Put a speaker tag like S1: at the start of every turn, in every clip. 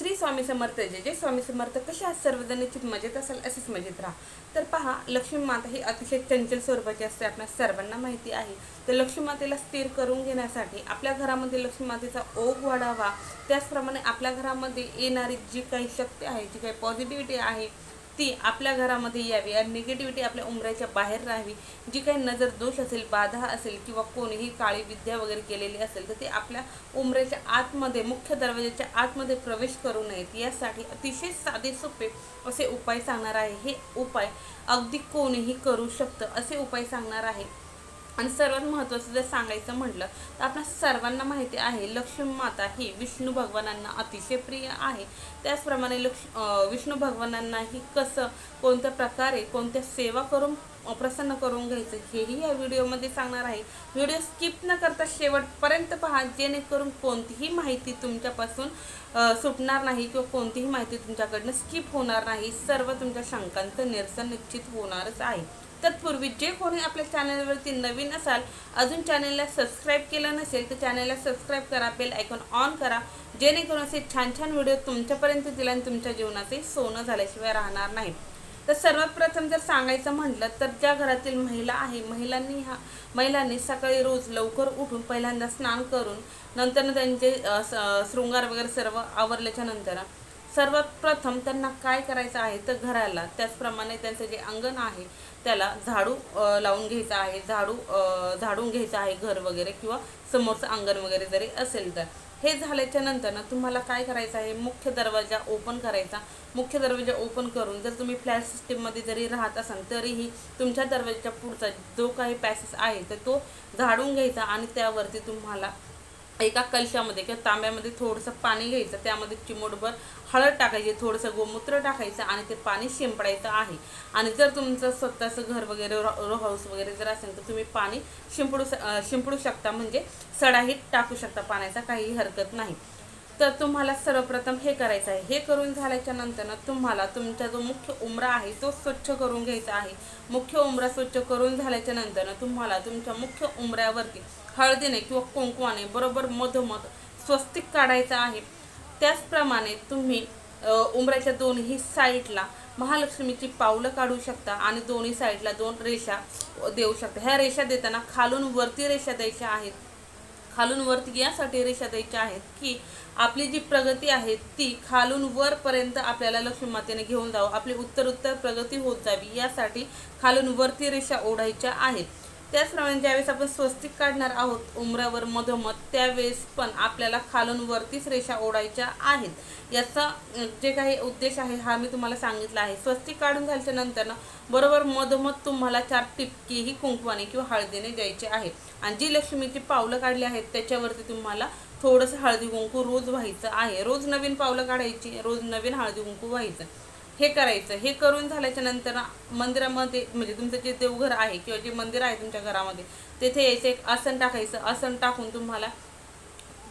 S1: श्री स्वामी समर्थ जे जे स्वामी समर्थ. कसे आज सर्वजण? मजेत असाल असेच मजेत राहा. तर पहा लक्ष्मी माता ही अतिशय चंचल स्वरूपाची असते आपल्या सर्वांना माहिती आहे. तर लक्ष्मी मातेला स्थिर करून घेण्यासाठी आपल्या घरामध्ये लक्ष्मी मातेचा ओघ वाढावा. त्याचप्रमाणे आपल्या घरामध्ये येणारी जी काही शक्ती आहे जी काही पॉझिटिव्हिटी आहे ती आपल्या घरामध्ये यावी आणि निगेटिव्हिटी आपल्या उमऱ्याच्या बाहेर राहावी. जी काही नजर दोष असेल बाधा असेल किंवा कोणीही काळी विद्या वगैरे केलेली असेल तर ते आपल्या उमऱ्याच्या आतमध्ये मुख्य दरवाजाच्या आतमध्ये प्रवेश करू नयेत. यासाठी अतिशय साधे सोपे असे उपाय सांगणार आहे. हे उपाय अगदी कोणीही करू शकतं. असे उपाय सांगणार आहे. आणि सर्वात महत्त्वाचं जर सांगायचं म्हटलं तर आपल्या सर्वांना माहिती आहे लक्ष्मी माता ही विष्णू भगवानांना अतिशय प्रिय आहे. त्याचप्रमाणे लक्ष विष्णू भगवानांनाही कसं कोणत्या प्रकारे कोणत्या सेवा करून प्रसन्न करून घ्यायचं हेही या व्हिडिओमध्ये सांगणार आहे. व्हिडिओ स्किप न करता शेवटपर्यंत पहा जेणेकरून कोणतीही माहिती तुमच्यापासून सुटणार नाही किंवा कोणतीही माहिती तुमच्याकडनं स्किप होणार नाही. सर्व तुमच्या शंकांचं निरसन निश्चित होणारच आहे. तत्पूर्वी जे कोणी आपल्या चॅनलवरती नवीन असाल अजून चॅनलला सबस्क्राईब केलं नसेल तर चॅनलला सबस्क्राईब करा बेल ऐकून ऑन करा. जेणेकरून असे छान छान व्हिडिओ तुमच्यापर्यंत दिला आणि तुमच्या जीवनाचे सोनं झाल्याशिवाय राहणार नाही. तर सर्वात प्रथम जर सांगायचं म्हटलं तर ज्या घरातील महिला आहे महिलांनी हा महिलांनी सकाळी रोज लवकर उठून पहिल्यांदा स्नान करून नंतर त्यांचे स- शृंगार वगैरे सर्व आवरल्याच्या नंतर सर्वात प्रथम त्यांना काय करायचं आहे तर घराला त्याचप्रमाणे त्यांचं जे अंगण आहे त्याला झाडू लावून घ्यायचं आहे झाडू झाडून घ्यायचं आहे घर वगैरे किंवा समोरचं अंगण वगैरे जरी असेल तर. हे झाल्याच्यानंतर ना तुम्हाला काय करायचं आहे? मुख्य दरवाजा ओपन करायचा. मुख्य दरवाजा ओपन करून जर तुम्ही फ्लॅट सिस्टीममध्ये जरी राहत असाल तरीही तुमच्या दरवाजाच्या पुढचा जो काही पॅसेस आहे तर तो झाडून घ्यायचा आणि त्यावरती तुम्हाला एका कलशामध्ये किंवा तांब्यामध्ये थोडंसं पाणी घ्यायचं त्यामध्ये चिमूटभर हळद टाकायची थोडंसं गोमूत्र टाकायचं आणि ते पाणी शिंपडायचं आहे. आणि जर तुमचं स्वतःचं घर वगैरे रो हाऊस वगैरे जर असेल तर तुम्ही पाणी शिंपडू शिंपडू शकता. म्हणजे सडाही टाकू शकता पाण्याचा काही हरकत नाही. तर तुम्हाला सर्वप्रथम हे करायचं आहे. हे करून झाल्याच्या नंतरनं तुम्हाला तुमचा जो मुख्य उमरा आहे तो स्वच्छ करून घ्यायचा आहे. मुख्य उमरा स्वच्छ करून झाल्याच्या नंतरनं तुम्हाला तुमच्या मुख्य उमऱ्यावरती हळदीने किंवा कुंकवाने बरोबर मधोमध स्वस्तिक काढायचं आहे. त्याचप्रमाणे तुम्ही उमऱ्याच्या दोन्ही साईडला महालक्ष्मीची पावलं काढू शकता आणि दोन्ही साईडला दोन रेषा देऊ शकता. ह्या रेषा देताना खालून वरती रेषा द्यायच्या आहेत. खालून वरती यासाठी रेषा द्यायच्या आहेत की आपली जी प्रगती आहे ती खालून वरपर्यंत आपल्याला लक्ष्मी मातेने घेऊन जावं. आपली उत्तर उत्तर प्रगती होत जावी यासाठी खालून वरती रेषा ओढायच्या आहेत. त्याचप्रमाणे ज्यावेळेस आपण स्वस्तिक काढणार आहोत उमरावर मधोमध त्यावेळेस पण आपल्याला खालून वरतीच रेषा ओढायच्या आहेत. याचा जे काही उद्देश आहे हा मी तुम्हाला सांगितला आहे. स्वस्तिक काढून झाल्याच्यानंतर ना बरोबर मधोमध तुम्हाला चार टिपकीही कुंकवाने किंवा हळदीने द्यायची आहे आणि जी लक्ष्मीची पावलं काढली आहेत त्याच्यावरती तुम्हाला थोडंसं हळदी कुंकू रोज व्हायचं आहे. रोज नवीन पावलं काढायची रोज नवीन हळदी कुंकू व्हायचं. हे करायचं हे करून झाल्याच्यानंतर मंदिरामध्ये म्हणजे तुमचं जे देवघर आहे किंवा जे मंदिर आहे तुमच्या घरामध्ये तेथे यायचं एक आसन टाकायचं. आसन टाकून तुम्हाला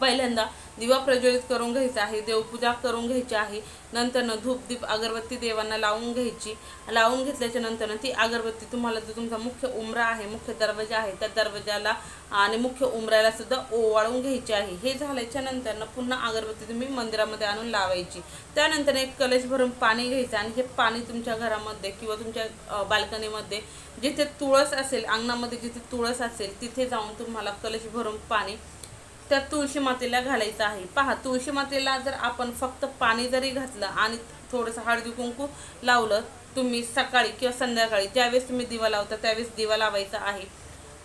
S1: पहिल्यांदा दिवा प्रज्वलित करून घ्यायचा आहे देवपूजा करून घ्यायची आहे नंतरनं धूप दीप अगरबत्ती देवांना लावून घ्यायची. लावून घेतल्याच्या नंतरनं ती अगरबत्ती तुम्हाला जो तुमचा मुख्य उमरा आहे मुख्य दरवाजा आहे त्या दरवाजाला आणि मुख्य उमऱ्याला सुद्धा ओवाळून घ्यायची आहे. हे झाल्याच्या नंतरनं पुन्हा अगरबत्ती तुम्ही मंदिरामध्ये आणून लावायची. त्यानंतर एक कलश भरून पाणी घ्यायचं आणि हे पाणी तुमच्या घरामध्ये किंवा तुमच्या बाल्कनीमध्ये जिथे तुळस असेल अंगणामध्ये जिथे तुळस असेल तिथे जाऊन तुम्हाला कलश भरून पाणी त्या तुळशी मातेला घालायचं आहे. पहा तुळशी मातेला जर आपण फक्त पाणी जरी घातलं आणि थोडंसं हळदी कुंकू लावलं तुम्ही सकाळी किंवा संध्याकाळी ज्यावेळेस तुम्ही दिवा लावता त्यावेळेस दिवा लावायचा आहे.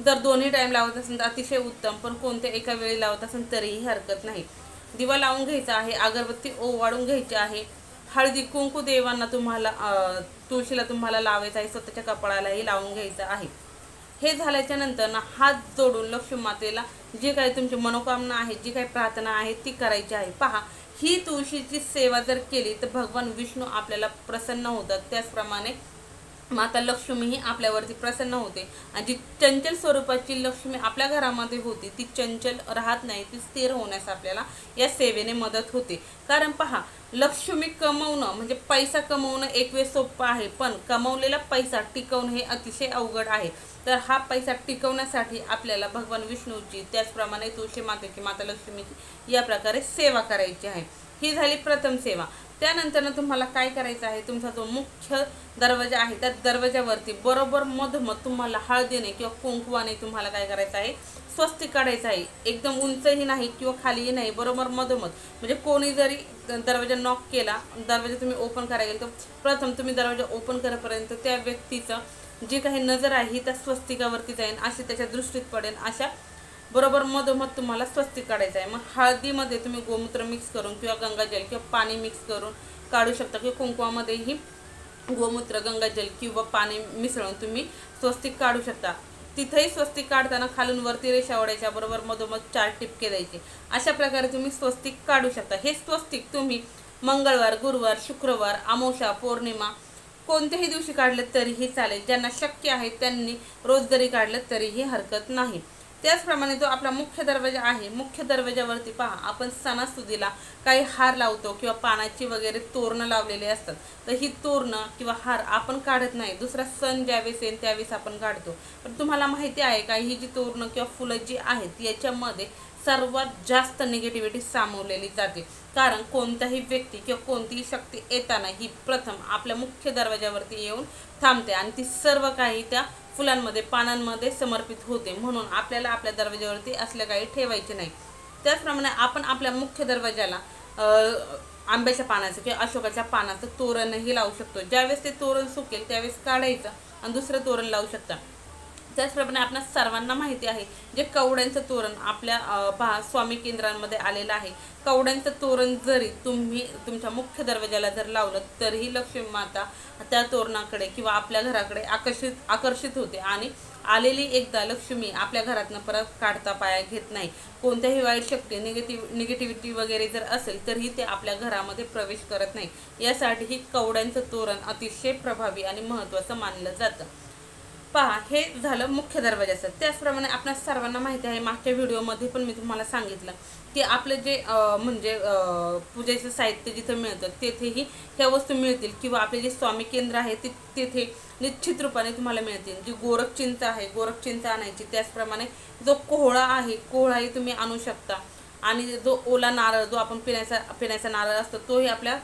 S1: जर दोन्ही टाईम लावत असेल तर अतिशय उत्तम पण कोणत्या एका वेळी लावत असेल तरीही हरकत नाही. दिवा लावून घ्यायचा आहे अगरबत्ती ओवाळून घ्यायची आहे. हळदी कुंकू देवांना तुम्हाला तुळशीला तुम्हाला लावायचं आहे स्वतःच्या कपाळालाही लावून घ्यायचं आहे. हे झाल्याच्यानंतर ना हात जोडून लक्ष्मी मातेला जे काही तुमची मनोकामना आहे जी काही प्रार्थना आहे ती करायची आहे. पहा ही तुळशीची सेवा जर केली तर भगवान विष्णू आपल्याला प्रसन्न होतात. त्याचप्रमाणे माता लक्ष्मी ही आपल्यावरती प्रसन्न होते. आणि जी चंचल स्वरूपाची लक्ष्मी आपल्या घरामध्ये होती ती चंचल राहत नाही ती स्थिर होण्यास आपल्याला या सेवेने मदत होते. कारण पहा लक्ष्मी कमवणं म्हणजे पैसा कमवणं एक वेळ सोपं आहे पण कमवलेला पैसा टिकवणं हे अतिशय अवघड आहे. तर हा पैसा टिकवण्यासाठी आपल्याला भगवान विष्णूची त्याचप्रमाणे तुळशी मातेची माता लक्ष्मीची या प्रकारे सेवा करायची आहे. ही झाली प्रथम सेवा. त्यानंतर तुम्हाला काय करायचं आहे? तुमचा जो मुख्य दरवाजा आहे त्या दरवाजावरती बरोबर मधोमध तुम्हाला हळदीने किंवा कुंकवाने तुम्हाला काय करायचं आहे? स्वस्तिक काढायचं आहे. एकदम उंचही नाही किंवा खालीही नाही बरोबर मधोमध. म्हणजे कोणी जरी दरवाजा नॉक केला दरवाजा तुम्ही ओपन करायला गेले तर प्रथम तुम्ही दरवाजा ओपन करेपर्यंत त्या व्यक्तीचं जी काही नजर आहे ही त्या स्वस्तिकावरती जाईल अशी त्याच्या दृष्टीत पडेल अशा बरोबर मधोमध तुम्हाला स्वस्तिक काढायचं आहे. मग हळदीमध्ये तुम्ही गोमूत्र मिक्स करून किंवा गंगाजल किंवा पाणी मिक्स करून काढू शकता किंवा कुंकवामध्येही गोमूत्र गंगाजल किंवा पाणी मिसळून तुम्ही स्वस्तिक काढू शकता. तिथेही स्वस्तिक काढताना खालून वरती रेषा ओढायच्या बरोबर मधोमध चार टिपके द्यायचे. अशा प्रकारे तुम्ही स्वस्तिक काढू शकता. हे स्वस्तिक तुम्ही मंगळवार गुरुवार शुक्रवार अमावस्या पौर्णिमा कोणत्याही दिवशी काढलं तरीही चालेल. ज्यांना शक्य आहे त्यांनी रोज जरी काढलं तरीही हरकत नाही. त्याचप्रमाणे जो आपला मुख्य दरवाजा आहे मुख्य दरवाजावरती पहा आपण सणासुदीला काही हार लावतो किंवा पानाची वगैरे तोरणं लावलेले असतात. तर ही तोरणं किंवा हार आपण काढत नाही. दुसरा सण ज्यावेळेस येईल त्यावेळेस आपण काढतो. पण तुम्हाला माहिती आहे का ही जी तोरणं किंवा फुलं जी आहेत याच्यामध्ये सर्वात जास्त निगेटिव्हिटी सामावलेली जाते. कारण कोणताही व्यक्ती किंवा कोणतीही शक्ती येताना ही प्रथम आपल्या मुख्य दरवाजावरती येऊन थांबते आणि ती सर्व काही त्या फुलांमध्ये पानांमध्ये समर्पित होते. म्हणून आपल्याला आपल्या दरवाजावरती असल्या काही ठेवायचे नाही. त्याचप्रमाणे आपण आपल्या मुख्य दरवाजाला आंब्याच्या पानाचं किंवा अशोकाच्या पानाचं तोरणही लावू शकतो. ज्यावेळेस ते तोरण सुकेल त्यावेळेस काढायचं आणि दुसरं तोरण लावू शकता. त्याचप्रमाणे आपल्या सर्वांना माहिती आहे जे कवड्यांचं तोरण आपल्या भा पहा स्वामी केंद्रांमध्ये आलेलं आहे. कवड्यांचं तोरण जरी तुम्ही तुमच्या मुख्य दरवाजाला जर लावलं तरीही लक्ष्मी माता त्या तोरणाकडे किंवा आपल्या घराकडे आकर्षित आकर्षित होते. आणि आलेली एकदा लक्ष्मी आपल्या घरातनं परत काढता पाया घेत नाही. कोणत्याही वाईट शक्ती निगेटिव्ह निगेटिव्हिटी वगैरे जर असेल तरीही ते आपल्या घरामध्ये प्रवेश करत नाही. यासाठी ही कवड्यांचं तोरण अतिशय प्रभावी आणि महत्त्वाचं मानलं जातं. पहा हे झालं मुख्य दरवाजाचं त्याचप्रमाणे आपल्या सर्वांना माहिती आहे मागच्या व्हिडिओमध्ये पण मी तुम्हाला सांगितलं की आपलं जे म्हणजे पूजेचं साहित्य जिथं मिळतं तेथेही ह्या वस्तू मिळतील किंवा आपले जे स्वामी केंद्र आहे ते तेथे निश्चित रूपाने तुम्हाला मिळतील. जी गोरख चिंच आहे गोरख चिंच आणायची त्याचप्रमाणे जो कोहळा आहे कोहळाही तुम्ही आणू शकता. आणि जो ओला नारळ जो आपण पिण्याचा पिण्याचा नारळ असतो तोही आपल्या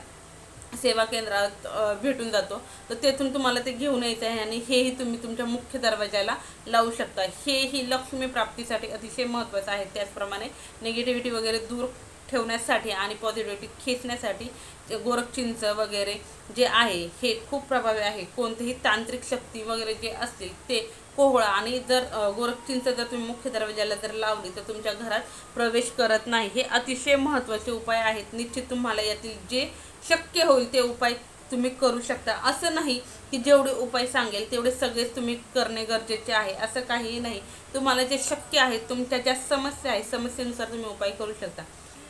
S1: सेवा केंद्रात भेटून जातो. तर तेथून तुम्हाला ते घेऊन यायचं आहे आणि हेही तुम्ही तुमच्या मुख्य दरवाजाला लावू शकता. हेही लक्ष्मी प्राप्तीसाठी अतिशय महत्त्वाचं आहे. त्याचप्रमाणे निगेटिव्हिटी वगैरे दूर ठेवण्यासाठी आणि पॉझिटिव्हिटी खेचण्यासाठी गोरखचिंच वगैरे जे आहे हे खूप प्रभावी आहे. कोणतेही तांत्रिक शक्ती वगैरे जे असतील ते कोहळा आणि जर गोरखचिंच जर तुम्ही मुख्य दरवाजाला जर लावली तर तुमच्या घरात प्रवेश करत नाही. हे अतिशय महत्त्वाचे उपाय आहेत. निश्चित तुम्हाला यातील जे शक्य होईल ते उपाय तुम्ही करू शकता. असं नाही की जेवढे उपाय सांगेल तेवढे सगळेच तुम्ही करणे गरजेचे आहे. असं काहीही नाही. तुम्हाला जे शक्य आहे तुमच्या ज्या समस्या आहे समस्येनुसार तुम्ही उपाय करू शकता.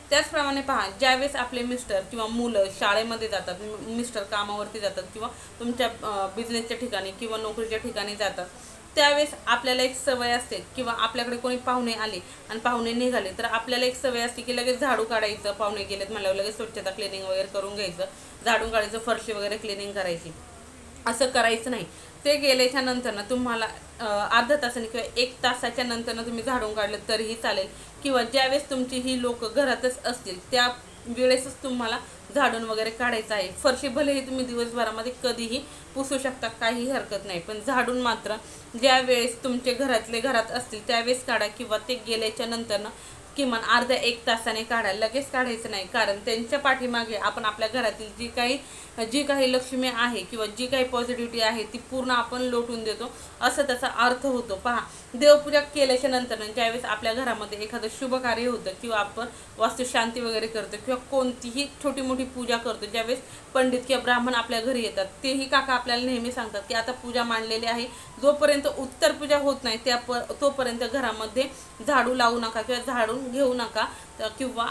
S1: त्याचप्रमाणे पहा ज्यावेळेस आपले मिस्टर किंवा मुलं शाळेमध्ये जातात मिस्टर कामावरती जातात किंवा तुमच्या बिझनेसच्या ठिकाणी किंवा नोकरीच्या ठिकाणी जातात त्यावेळेस आपल्याला एक सवय असते किंवा आपल्याकडे कोणी पाहुणे आले आणि पाहुणे निघाले तर आपल्याला एक सवय असते की लगेच झाडू काढायचं पाहुणे गेलेत म्हणल्यावर लगेच स्वच्छता क्लिनिंग वगैरे करून घ्यायचं झाडून काढायचं फरशी वगैरे क्लिनिंग करायची. असं करायचं नाही. ते गेल्याच्यानंतर ना तुम्हाला अर्धा तासाने किंवा एक तासाच्या नंतर तुम्ही झाडून काढलं तरीही चालेल. किंवा ज्यावेळेस तुमची ही लोक घरातच असतील त्या वेळेसच तुम्हाला झाडून वगैरे काढायचं आहे. फरशी भलेही तुम्ही दिवसभरामध्ये कधीही पुसू शकता काही हरकत नाही. पण झाडून मात्र ज्या वेळेस तुमचे घरातले घरात असतील त्यावेळेस काढा किंवा ते गेल्याच्यानंतर किमान अर्ध्या एक तासाने काढा लगेच काढायचं नाही. कारण त्यांच्या पाठीमागे आपण आपल्या घरातील जी काही जी काही लक्ष्मी आहे किंवा जी काही पॉझिटिव्हिटी आहे ती पूर्ण आपण लोटून देतो. असं त्याचा अर्थ होतो. पहा देवपूजा केल्याच्यानंतर ज्यावेळेस आपल्या घरामध्ये एखादं शुभ कार्य होतं किंवा आपण वास्तुशांती वगैरे करतो किंवा कोणतीही छोटी मोठी पूजा करतो ज्यावेळेस पंडित किंवा ब्राह्मण आपल्या घरी येतात तेही काका आपल्याला नेहमी सांगतात की आता पूजा मांडलेली आहे. जोपर्यंत उत्तर पूजा होत नाही त्या प तोपर्यंत घरामध्ये झाडू लावू नका किंवा झाडून घेऊ नका. किंवा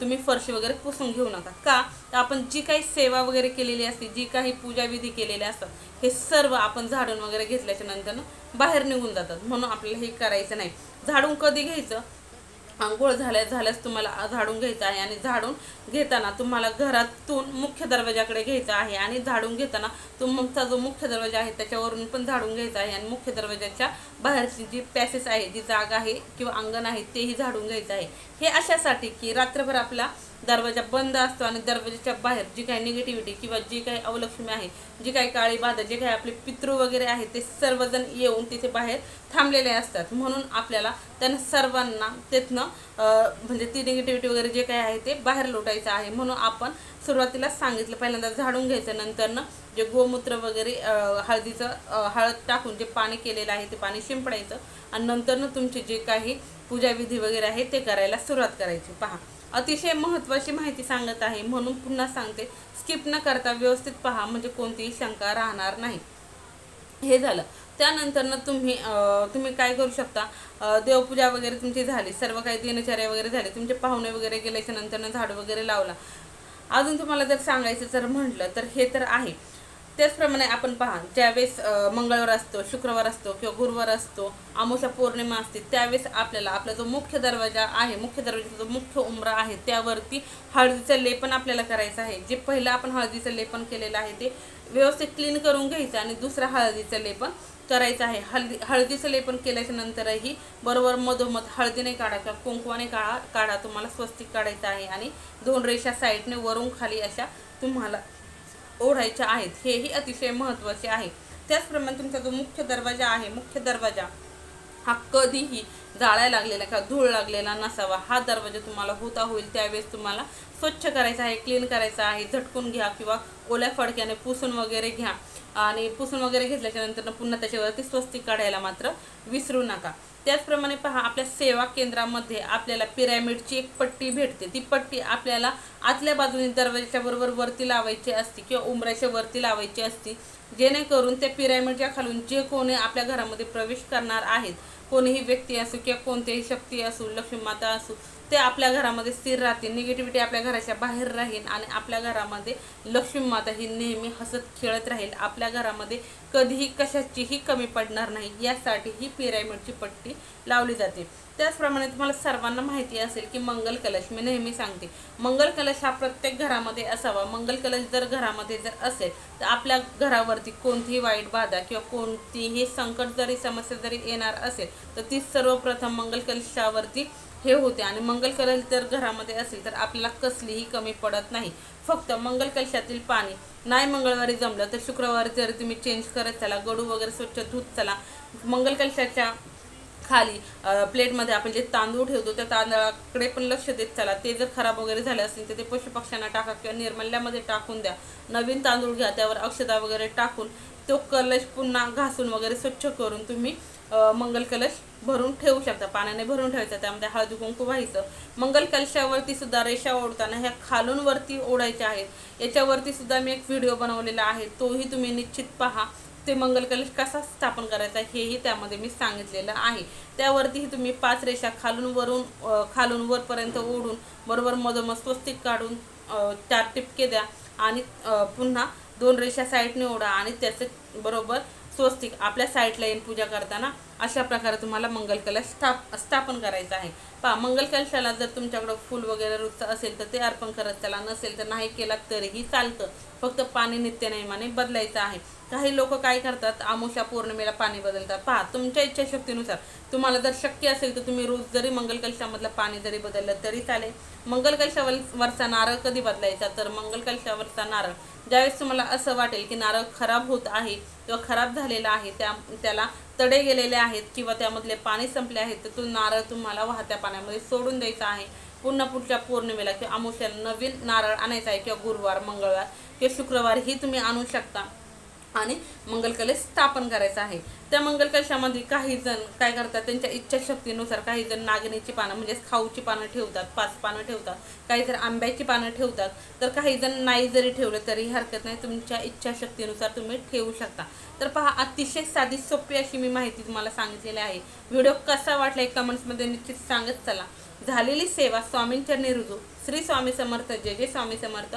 S1: तुम्ही फरशी वगैरे पुसून घेऊ नका. का? तर आपण जी काही सेवा वगैरे केलेली असते जी काही पूजाविधी केलेल्या असतात हे सर्व आपण झाडून वगैरे घेतल्याच्या नंतर बाहेर निघून जातात. म्हणून आपल्याला हे करायचं नाही. झाडून कधी घ्यायचं? आंघोळ झाल्या झाल्यास तुम्हाला झाडून घ्यायचं आहे आणि झाडून घेताना तुम्हाला घरातून मुख्य दरवाजाकडे घ्यायचं आहे आणि झाडून घेताना तुमचा जो मुख्य दरवाजा आहे त्याच्यावरून पण झाडून घ्यायचा आहे आणि मुख्य दरवाजाच्या बाहेरची जी पॅसेस आहे जी जागा आहे किंवा अंगण आहे तेही झाडून घ्यायचं आहे. हे अशासाठी की रात्रभर आपला दरवाजा बंद असतो आणि दरवाजाच्या बाहेर जी काही निगेटिव्हिटी किंवा जी काही अवलक्ष्मी आहे जी काही काळी बाधा जे काही आपले पितृ वगैरे आहे ते सर्वजण येऊन तिथे बाहेर थांबलेले असतात. म्हणून आपल्याला त्यांना सर्वांना तिथनं म्हणजे ती निगेटिव्हिटी वगैरे जे काही आहे ते बाहेर लोटायचं आहे. म्हणून आपण सुरुवातीला सांगितलं पहिल्यांदा झाडून घ्यायचं नंतरनं जे गोमूत्र वगैरे हळदीचं हळद टाकून जे पाणी केलेलं आहे ते पाणी शिंपडायचं आणि नंतरनं तुमचे जे काही पूजाविधी वगैरे आहे ते करायला सुरुवात करायची. पहा. अतिशय महत्त्वाची माहिती सांगत आहे. म्हणून पुन्हा सांगते स्किप न करता व्यवस्थित पहा म्हणजे कोणतीही शंका राहणार नाही. हे झालं. त्यानंतरनं तुम्ही तुम्ही काय करू शकता? देवपूजा वगैरे तुमची झाली सर्व काही दिनचर्या वगैरे झाली तुमचे पाहुणे वगैरे गेल्याच्या नंतरनं झाड वगैरे लावला. अजून तुम्हाला जर सांगायचं जर म्हटलं तर हे तर आहे. त्याचप्रमाणे आपण पहा ज्यावेळेस मंगळवार असतो शुक्रवार असतो किंवा गुरुवार असतो आमोशा पौर्णिमा असते त्यावेळेस आपल्याला आपला जो मुख्य दरवाजा आहे मुख्य दरवाजाचा जो मुख्य उमरा आहे त्यावरती हळदीचं लेपन आपल्याला करायचं आहे. जे पहिलं आपण हळदीचं लेपन केलेलं आहे ते व्यवस्थित क्लीन करून घ्यायचं आणि दुसरं हळदीचं लेपन करायचं आहे. हळदी हळदीचं लेपन केल्याच्या नंतरही बरोबर मधोमध हळदीने काढा किंवा कुंकवाने काढा काढा तुम्हाला स्वस्तिक काढायचं आहे आणि दोन रेषा साईडने वरून खाली अशा तुम्हाला ओढायच्या आहेत. हेही अतिशय महत्त्वाचे आहे. त्याचप्रमाणे तुमचा जो मुख्य दरवाजा आहे मुख्य दरवाजा हा कधीही जाळायला लागलेला किंवा धूळ लागलेला नसावा. हा दरवाजा तुम्हाला होता होईल. त्यावेळेस तुम्हाला स्वच्छ करायचा आहे क्लीन करायचा आहे. झटकून घ्या किंवा ओल्या फडक्याने पुसून वगैरे घ्या. आणि पुसून वगैरे घेतल्याच्या नंतर पुन्हा त्याच्यावरती स्वस्तिक काढायला मात्र विसरू नका. त्याचप्रमाणे पहा आपल्या सेवा केंद्रामध्ये आपल्याला पिरॅमिडची एक पट्टी भेटते. ती पट्टी आपल्याला आतल्या बाजूने दरवाजाच्या बरोबर वरती लावायची असते किंवा उमऱ्याच्या वरती लावायची असते जेणेकरून त्या पिरॅमिडच्या खालून जे कोणी आपल्या घरामध्ये प्रवेश करणार आहेत कोणीही व्यक्ती असो किंवा कोणतीही शक्ती असू लक्ष्मी माता असू ते आपल्या घरामध्ये स्थिर राहतील निगेटिव्हिटी आपल्या घराच्या बाहेर राहील आणि आपल्या घरामध्ये लक्ष्मी माता ही नेहमी हसत खेळत राहील. आपल्या घरामध्ये कधीही कशाचीही कमी पडणार नाही यासाठी ही पिरामिडची पट्टी लावली जाते. त्याचप्रमाणे तुम्हाला सर्वांना माहिती असेल की मंगल कलश मी नेहमी सांगते मंगल कलश हा प्रत्येक घरामध्ये असावा. मंगल कलश जर घरामध्ये जर असेल तर आपल्या घरावरती कोणतीही वाईट बाधा किंवा कोणतीही संकट जरी समस्या जरी येणार असेल तर ती सर्वप्रथम मंगल कलशावरती हे होते आणि मंगल कलश जर घरामध्ये असेल तर आपल्याला कसलीही कमी पडत नाही. फक्त मंगल कलशातील पाणी. नाही मंगळवारी जमलं तर शुक्रवारी जर तुम्ही चेंज करत चला गडू वगैरे स्वच्छ धुत चला मंगल कलशाच्या खाली प्लेटमध्ये आपण जे तांदूळ ठेवतो त्या तांदळाकडे पण लक्ष देत चला. ते जर खराब वगैरे झाले असतील तर ते पशुपक्ष्यांना टाका किंवा निर्मल्यामध्ये टाकून द्या. नवीन तांदूळ घ्या त्यावर अक्षता वगैरे टाकून तो कलश पुन्हा घासून वगैरे स्वच्छ करून तुम्ही मंगल कलश भरून ठेवू शकता. पाण्याने भरून ठेवायचा त्यामध्ये हळदी कुंकू व्हायचं. मंगल कलशावरती सुद्धा रेषा ओढताना ह्या खालून वरती ओढायच्या आहेत. याच्यावरती सुद्धा मी एक व्हिडिओ बनवलेला आहे. तोही तुम्ही निश्चित पहा. ते मंगल कलश कसा स्थापन करायचा हेही त्यामध्ये मी सांगितलेलं आहे. त्यावरतीही तुम्ही पाच रेषा खालून वरून खालून वरपर्यंत ओढून बरोबर मधोमध स्वस्तिक काढून चार टिपके द्या आणि पुन्हा दोन रेषा साईडने ओढा आणि त्याचे बरोबर स्वस्तिक. आपल्या साईडला येऊन पूजा करताना अशा प्रकारे तुम्हाला मंगल कलश स्थाप स्थापन करायचं आहे. पहा मंगल कलशाला जर तुमच्याकडं फूल वगैरे रुचतं असेल तर ते अर्पण करत त्याला नसेल तर नाही केला तरीही चालतं. फक्त पाणी नित्यनेमाने बदलायचं आहे. काही लोक काय करतात आमुषा पौर्णिमेला पाणी बदलतात. पहा तुमच्या इच्छाशक्तीनुसार तुम्हाला जर शक्य असेल तर तुम्ही रोज जरी मंगल कलशामधलं पाणी जरी बदललं तरी चालेल. मंगलकलशावर वरचा नारळ कधी बदलायचा? तर मंगल कलशावरचा नारळ. ज्यावेळेस तुम्हाला असं वाटेल की नारळ खराब होत आहे किंवा खराब झालेला आहे त्या त्याला तडे गेलेले आहेत किंवा त्यामधले पाणी संपले आहेत तर तो नारळ तुम्हाला वाहत्या पाण्यामध्ये सोडून द्यायचा आहे. पुन्हा पुढच्या पौर्णिमेला किंवा अमावस्याला नवीन नारळ आणायचा आहे किंवा गुरुवार मंगळवार किंवा शुक्रवार ही तुम्ही आणू शकता. आणि मंगलकलेश स्थापन करायचं आहे. त्या मंगलकशामध्ये काही जण काय करतात त्यांच्या इच्छाशक्तीनुसार काही जण नागणीची पानं म्हणजेच खाऊची पानं ठेवतात पाच पानं ठेवतात काही जण आंब्याची पानं ठेवतात. तर काही जण नाही जरी ठेवलं तरी हरकत नाही तुमच्या इच्छाशक्तीनुसार तुम्ही ठेवू शकता. तर पहा अतिशय साधी सोपी अशी मी माहिती तुम्हाला सांगितलेली आहे. व्हिडिओ कसा वाटला एक कमेंट्समध्ये निश्चित सांगत चला. झालेली सेवा स्वामींच्या निरुजू श्री स्वामी समर्थ जय जय स्वामी समर्थ.